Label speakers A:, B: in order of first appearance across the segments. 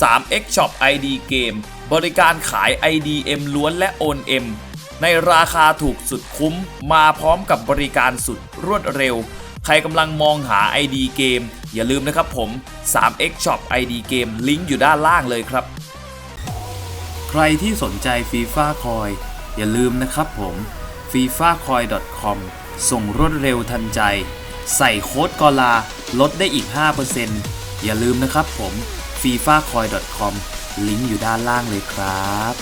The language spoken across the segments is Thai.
A: 3x Shop ID เกม บริการขาย IDM ล้วนและโอน M ในราคาถูกสุดคุ้ม มาพร้อมกับบริการสุดรวดเร็ว ใครกำลังมองหา ID เกม อย่าลืมนะครับผม 3x Shop ID เกมลิงก์อยู่ด้านล่างเลยครับ ใครที่สนใจ FIFA Coin อย่าลืมนะครับผม fifacoin.com ส่งรวดเร็วทันใจ ใส่โค้ดกอลา ลดได้อีก 5%อย่าลืมนะครับผม fifacoin.com ลิงก์อยู่ด้านล่างเลยครับ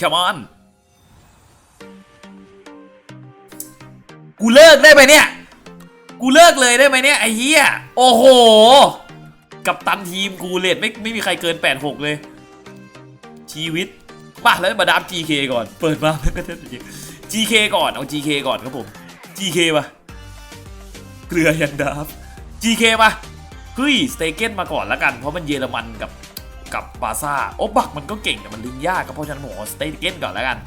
A: Come on กูเลิกได้ไหมเนี่ย กูเลิกเลยได้ไหมเนี่ยไอ้เหี้ย โอ้โห กับตันทีมกูเลดไม่ไม่มีใครเกิน 86 เลย ชีวิตมาแล้วมาดับ GK ก่อน เปิดมาแล้วก็ได้ GK ก่อน เอา GK ก่อนครับผม GK มาเกลือยันดับ GK มา เฮ้ยสเตเกนมาก่อนล้วกัน เพราะมันเยอรมันกับกับบาซ่าโอ้บักมันก็เก่งแต่มันลิงยากก็เพราะฉะนั้นผมอสเตเกนก่อนล้วกัน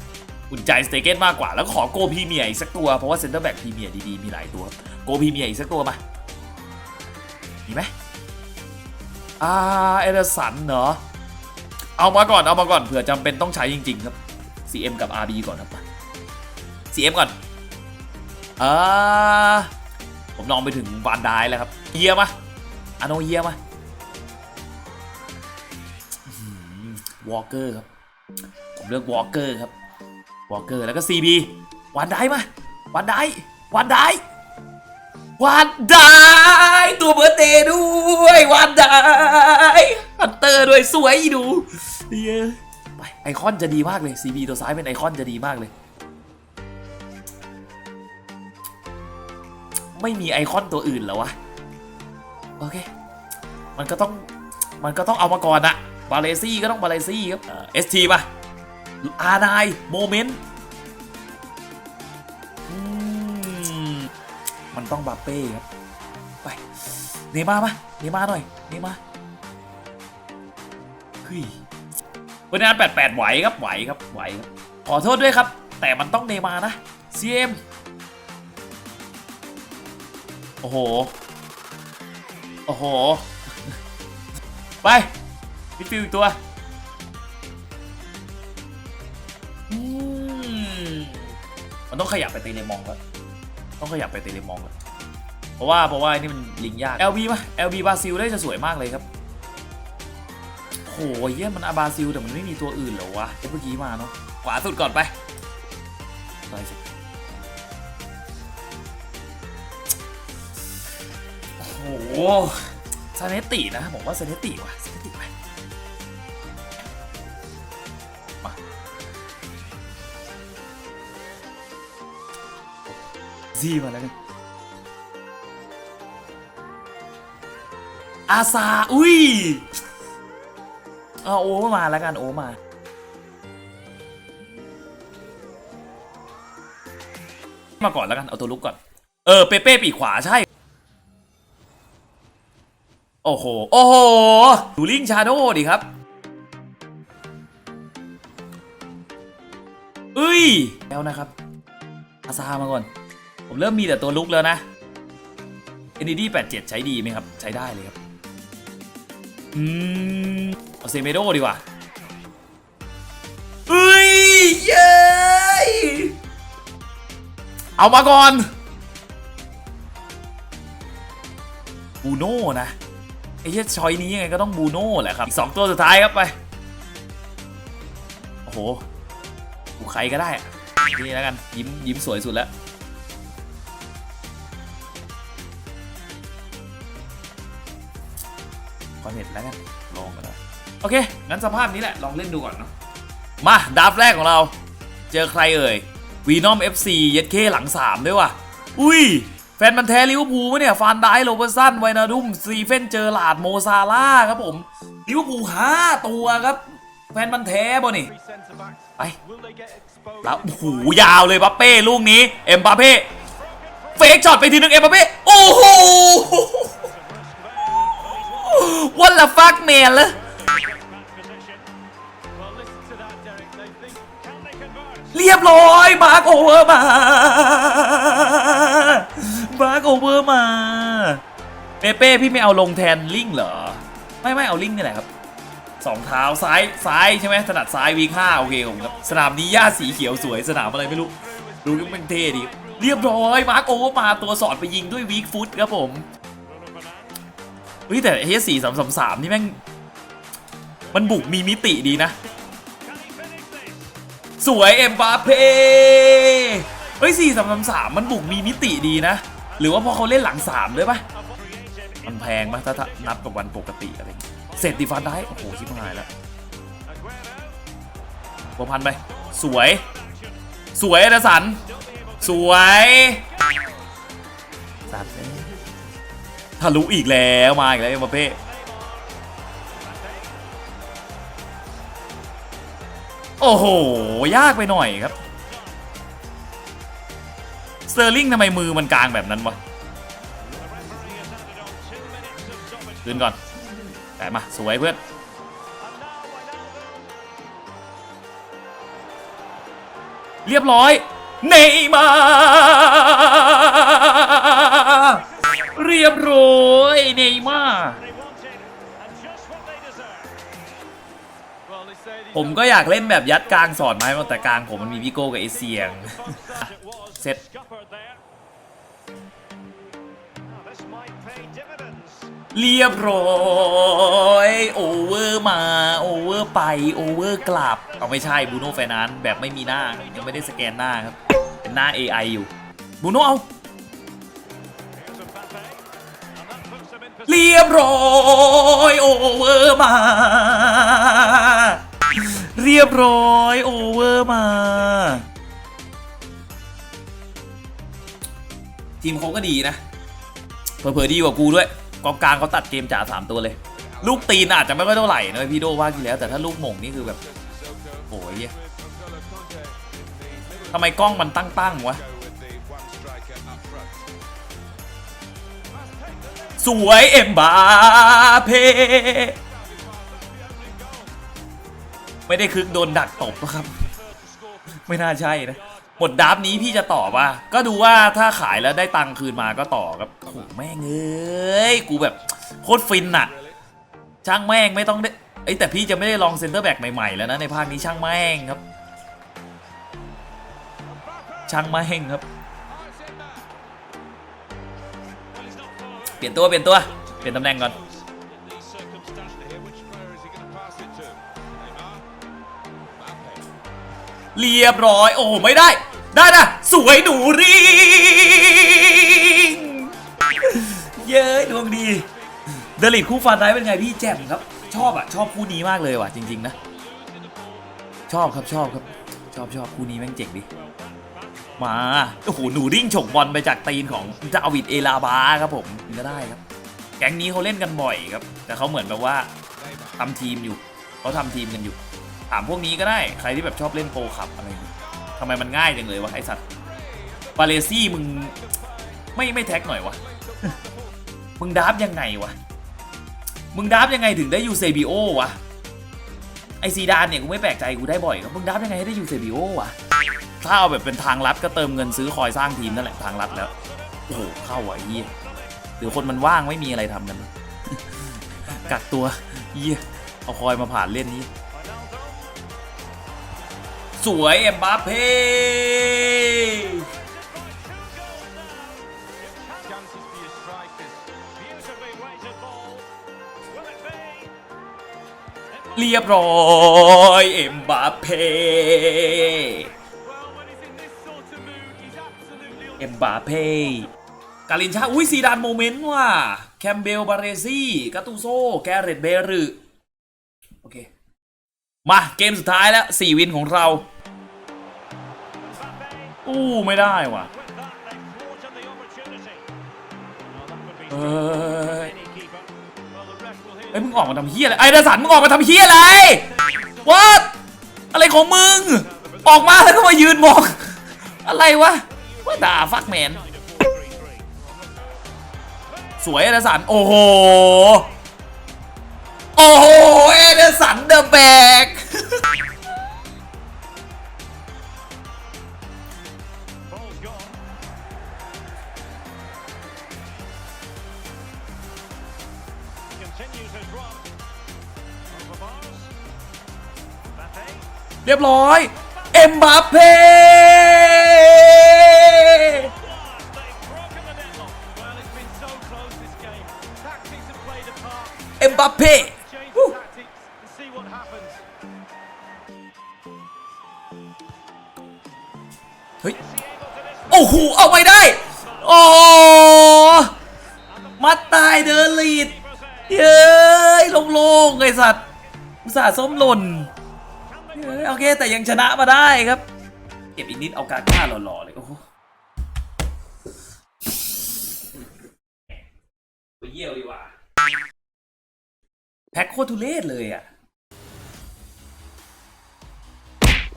A: อุ่นใจสเตเกนมากกว่าแล้วขอโกพีเมียอีกสักตัวเพราะว่าเซนเตอร์แบ็กพีเมียดีๆมีหลายตัวโกพีเมียอีกสักตัวมามีไหมอ่าเอเดอร์สันเหรอเอามาก่อนเอามาก่อนเผื่อจำเป็นต้องใช้จริง ๆ ครับ CM กับ RB ก่อนครับ CM ก่อนอ่าผมลองไปถึงวานได้แล้วครับเยียมา อโนเยียมาวอลเกอร์ครับ ผมเลือกวอลเกอร์ครับ วอลเกอร์แล้วก็ CB วานได้มาวานได้วานได้วานได้ตัวเบอร์เตด้วยวานได้ฮันเตอร์ด้วยสวยดูเยไปไอคอนจะดีมากเลย CB ตัวซ้ายเป็นไอคอนจะดีมากเลย ไม่มีไอคอนตัวอื่นแล้ววะ โอเค มันก็ต้องมันก็ต้องเอามาก่อนอะบาเลซี่ก็ต้องบาเลซี่ครับเอสทีป่ะอาร์ไนโมเมนต์มันต้องบาเป้ครับ ไป เนมาร์มาเนมาหน่อย เนมาเฮ้ยวันนี้แปดแปดไหวครับ ไหวครับ ไหวครับ ขอโทษด้วยครับ แต่มันต้องเนย์มาร์นะ CM โอ้โห โอ้โห ไปมิดฟิลด์อีกตัวมันต้องขยับไปเตเลมองก่อนต้องขยับไปเตเลมองก่อนเพราะว่าเพราะว่านี่มันลิงยาก LB ป่ะ LB บราซิลได้จะสวยมากเลยครับโหเยี่ยมันอาบาซิลแต่มันไม่มีตัวอื่นเหรอวะเมื่อกี้มาเนาะขวาสุดก่อนไปไปสิ โอ้โหซาเนตินะผมว่าซาเนติว่ะซาเนติไปมาซีมาแล้วกันอาซา อุ้ยเอาโอมาแล้วกันโอมามาก่อนแล้วกัน เอาตัวลุกก่อน เออ เปเป้ปีขวาใช่ โอ้โห โอ้โห ดูลิงชาโดดิครับเอ้ย แล้วนะครับ อาซามาก่อน ผมเริ่มมีแต่ตัวลุกแล้วนะ NDD 87ใช้ดีไหมครับ ใช้ได้เลยครับ อืม เอาเซเมโดดีกว่าเอ้ย เย้ยเอามาก่อนบูโน่นะ ไอ้เหี้ยชอยนี้ยังไงก็ต้องบูโน่แหละครับอีกสองตัวสุดท้ายครับไป โอ้โหกูใครก็ได้นี่แล้วกัน ยิ้มยิ้มสวยสุดแล้วคอนเน็ตแล้วกันลองกันนะโอเค งั้นสภาพนี้แหละ ลองเล่นดูก่อนเนาะมาดับแรกของเรา เจอใครเอ่ยวีนอม FC เย็ดเคหลัง 3 ด้วยว่ะ อุ้ย ฟนมันแท้ลิเวอร์พูลปะเนี่ยฟานไดโรเบอร์สันไวนาดุมซีเฟนเจอร์ลาดโมซาล่าครับผมลิเวอร์พูลห้าตัวครับ แฟนมันแท้บ่นี่ไปแล้วโอ้โหยาวเลยบัปเป้ลูกนี้ เอ็มบาเป้เฟกช็อตไปทีนึงเอ็มบาเป้โอ้โหวันละฟักแมนเลยเรียบร้อยมาร์กโอเวอร์มา มาร์กโอเวอร์มาเปเป้พี่ไม่เอาลงแทนลิงเหรอ ไม่ไม่เอาลิงนี่แหละครับสองเท้าซ้ายซ้ายใช่ไหมถนัดซ้ายวีค่าโอเคผมครับสนามนี้หญ้าสีเขียวสวยสนามอะไรไม่รู้ดูแล้วมันเท่ดีเรียบร้อยมาร์คโอเวอร์มาตัวสอดไปยิงด้วยวีคฟุตครับผมเฮ้ยแต่เฮสี่สามสามสามนี่แม่งมันบุกมีมิติดีนะ สวยเอ็มบาเป้เฮ้ยสี่สามสามสามมันบุกมีมิติดีนะ หรือว่าพอเขาเล่นหลังสามด้วยปะมันแพงปะถ้าถ้านับกับวันปกติอะไรเสร็จดีฟันได้โอ้โหชิบหายแล้วบัวพันไป สวย สวยนะสัน สวยสัตว์เอ้ยทะลุอีกแล้วมาอีกแล้วเอ็มาเป้โอ้โห ยากไปหน่อยครับ เตอร์ลิงทำไมมือมันกลางแบบนั้นวะขึ้นก่อนแต่มา สวยเพื่อนเรียบร้อยเนย์มาร์เรียบร้อยเนย์มาร์ผมก็อยากเล่นแบบยัดกลางสอดไม้มาแต่กลางผมมันมีพี่โก้กับเอเซียง เสร็จ เรียบร้อยโอเวอร์มาโอเวอร์ไปโอเวอร์กลับ เอาไม่ใช่บูโน่แฟนานแบบไม่มีหน้ายังไม่ได้สแกนหน้าครับ เป็นหน้า AI อยู่บูโน่เอาเรียบร้อยโอเวอร์มา เรียบร้อยโอเวอร์มาทีมเขาก็ดีนะเผลอๆดีกว่ากูด้วย กองกลางเขาตัดเกมจ่าสามตัวเลย ลูกตีนอาจจะไม่ค่อยเท่าไหร่นะพี่โดว่าที่แล้ว แต่ถ้าลูกหม่งนี่คือแบบโอ้ยเหี้ยทำไมกล้องมันตั้งๆวะสวยเอ็มบาเพไม่ได้คึกโดนดักตบหรอกครับ ไม่น่าใช่นะ หมดดับนี้พี่จะต่อป่ะ ก็ดูว่าถ้าขายแล้วได้ตังค์คืนมาก็ต่อครับโอ้โหแม่งเอ้ย กูแบบโคตรฟินอะช่างแม่งไม่ต้องได้เอ้แต่พี่จะไม่ได้ลองเซนเตอร์แบ็กใหม่ๆแล้วนะในภาคนี้ช่างแม่งครับ ช่างแม่งครับ เปลี่ยนตัวเปลี่ยนตัว เปลี่ยนตำแหน่งก่อน เรียบร้อย โอ้โห ไม่ได้ ได้นะสวยหนูริง เย้ยดวงดีเดลิทคู่ฟันได้เป็นไงพี่แจ่มครับ ชอบอะชอบคู่นี้มากเลยว่ะ จริง ๆ นะ ชอบครับชอบครับ ชอบชอบคู่นี้แม่งเจ๋งดิมา โอ้โห หนูริ่งฉกบอลไปจากตีนของจาวิดเอลาบาครับผมก็ได้ครับ แก๊งนี้เขาเล่นกันบ่อยครับ แต่เขาเหมือนแบบว่าทำทีมอยู่เขาทำทีมกันอยู่ ถามพวกนี้ก็ได้ใครที่แบบชอบเล่นโปรขับอะไรอย่ทำไมมันง่ายจังเลยวะไอสัตว์บาเลซี่มึงไม่ไม่แท็กหน่อยวะมึงดับยังไงวะมึงดับยังไงถึงได้ยูเซบิโอวะไอซีดานเนี่ยกูไม่แปลกใจกูได้บ่อยครับมึงดับยังไงให้ได้ยูเซบิโอวะถ้าเอาแบบเป็นทางลัดก็เติมเงินซื้อคอยสร้างทีมนั่นแหละทางลัดแล้วโอ้โหเข้าอะไอ้เหี้ยหรือคนมันว่างไม่มีอะไรทำกันกักตัวเหี้ยเอาคอยมาผ่านเล่นนี้ สวยเอ็มบาเป้เรียบร้อยเอ็มบาเป้เอ็มบาเป้กาลินชาอุ้ยซีดานโมเมนต์ว่ะแคมเบลบาเรซี่กาตูโซแกเรตเบรึโอ มาเกมสุดท้ายแล้ว 4 วินของเรา อู้ไม่ได้ว่ะเอ้ยมึงออกมาทำเฮียอะไรไอ้เดสันมึงออกมาทำเฮียอะไร What อะไรของมึง ออกมาแล้วก็มายืนมอง อะไรวะว่าด่าฟักแมน สวยเอเดสันโอ้โห โอ้โห เอเดอสันเดอะแบกเรียบร้อย เอ็มบาเพ่เอ็มบาเพ่ หเอาไม่ได้ โอ้มัดตายเดินลีดเย้ยโล่งๆไอสัตว์อุตส่าห์ส้มหล่นเย้ยโอเค แต่ยังชนะมาได้ครับ เก็บอีกนิดเอาการฆ่าหล่อๆเลยโอ้โหไปเยี่ยวดีกว่า แพ็คโคตรทุเรศเลยอะบ